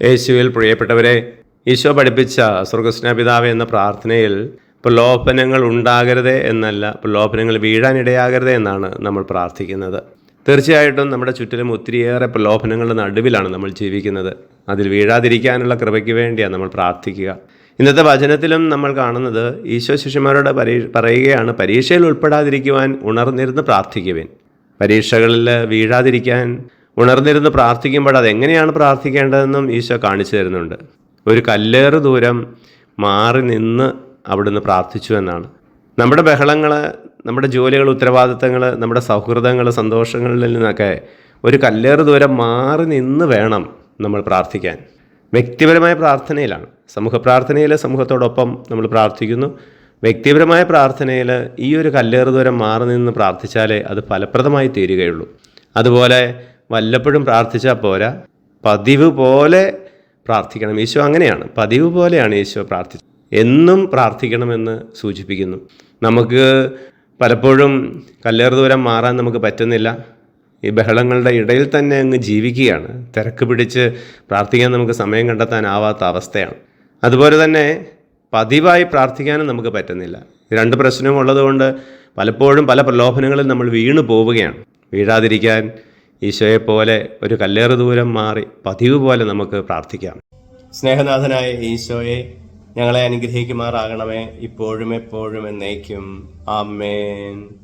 യേശുവിൽ പ്രിയപ്പെട്ടവരെ ഈശോ പഠിപ്പിച്ച സ്വർഗസ്നാപിതാവ് എന്ന പ്രാർത്ഥനയിൽ പ്രലോഭനങ്ങൾ ഉണ്ടാകരുതേ എന്നല്ല പ്രലോഭനങ്ങൾ വീഴാനിടയാകരുതേ എന്നാണ് നമ്മൾ പ്രാർത്ഥിക്കുന്നത്. തീർച്ചയായിട്ടും നമ്മുടെ ചുറ്റിലും ഒത്തിരിയേറെ പ്രലോഭനങ്ങളുടെ നടുവിലാണ് നമ്മൾ ജീവിക്കുന്നത്. അതിൽ വീഴാതിരിക്കാനുള്ള കൃപയ്ക്ക് വേണ്ടിയാണ് നമ്മൾ പ്രാർത്ഥിക്കുക. ഇന്നത്തെ വചനത്തിലും നമ്മൾ കാണുന്നത് ഈശോ ശിഷ്യന്മാരോട് പരീ പറയുകയാണ് പരീക്ഷയിൽ ഉൾപ്പെടാതിരിക്കുവാൻ ഉണർന്നിരുന്ന് പ്രാർത്ഥിക്കുവാൻ. പരീക്ഷകളിൽ വീഴാതിരിക്കാൻ ഉണർന്നിരുന്ന് പ്രാർത്ഥിക്കുമ്പോൾ അതെങ്ങനെയാണ് പ്രാർത്ഥിക്കേണ്ടതെന്നും ഈശോ കാണിച്ചു തരുന്നുണ്ട്. ഒരു കല്ലേറ് ദൂരം മാറി നിന്ന് അവിടുന്ന് പ്രാർത്ഥിച്ചു എന്നാണ്. നമ്മുടെ ബഹളങ്ങൾ നമ്മുടെ ജോലികൾ ഉത്തരവാദിത്തങ്ങൾ നമ്മുടെ സൗഹൃദങ്ങൾ സന്തോഷങ്ങളിൽ നിന്നൊക്കെ ഒരു കല്ലേറ് ദൂരം മാറി നിന്ന് വേണം നമ്മൾ പ്രാർത്ഥിക്കാൻ. വ്യക്തിപരമായ പ്രാർത്ഥനയിലാണ്. സമൂഹ പ്രാർത്ഥനയിൽ സമൂഹത്തോടൊപ്പം നമ്മൾ പ്രാർത്ഥിക്കുന്നു. വ്യക്തിപരമായ പ്രാർത്ഥനയിൽ ഈ ഒരു കല്ലേറ് ദൂരം മാറി നിന്ന് പ്രാർത്ഥിച്ചാലേ അത് ഫലപ്രദമായി തീരുകയുള്ളൂ. അതുപോലെ വല്ലപ്പോഴും പ്രാർത്ഥിച്ചാൽ പോരാ. പതിവ് പോലെ പ്രാർത്ഥിക്കണം. ഈശോ അങ്ങനെയാണ്. പതിവ് പോലെയാണ് ഈശോ പ്രാർത്ഥിച്ചത്. എന്നും പ്രാർത്ഥിക്കണമെന്ന് സൂചിപ്പിക്കുന്നു. നമുക്ക് പലപ്പോഴും കല്ലേറ് ദൂരം മാറാൻ നമുക്ക് പറ്റുന്നില്ല. ഈ ബഹളങ്ങളുടെ ഇടയിൽ തന്നെ അങ്ങ് ജീവിക്കുകയാണ്. തിരക്ക് പിടിച്ച് പ്രാർത്ഥിക്കാൻ നമുക്ക് സമയം കണ്ടെത്താനാവാത്ത അവസ്ഥയാണ്. അതുപോലെ തന്നെ പതിവായി പ്രാർത്ഥിക്കാനും നമുക്ക് പറ്റുന്നില്ല. രണ്ട് പ്രശ്നവും ഉള്ളതുകൊണ്ട് പലപ്പോഴും പല പ്രലോഭനങ്ങളിൽ നമ്മൾ വീണു പോവുകയാണ് വീഴാതിരിക്കാൻ ഈശോയെ പോലെ ഒരു കല്ലേറ് ദൂരം മാറി പതിവ് പോലെ നമുക്ക് പ്രാർത്ഥിക്കാം. സ്നേഹനാഥനായ ഈശോയെ ഞങ്ങളെ അനുഗ്രഹിക്കുമാറാകണമേ. ഇപ്പോഴും എപ്പോഴും എന്നേക്കും. ആമേൻ.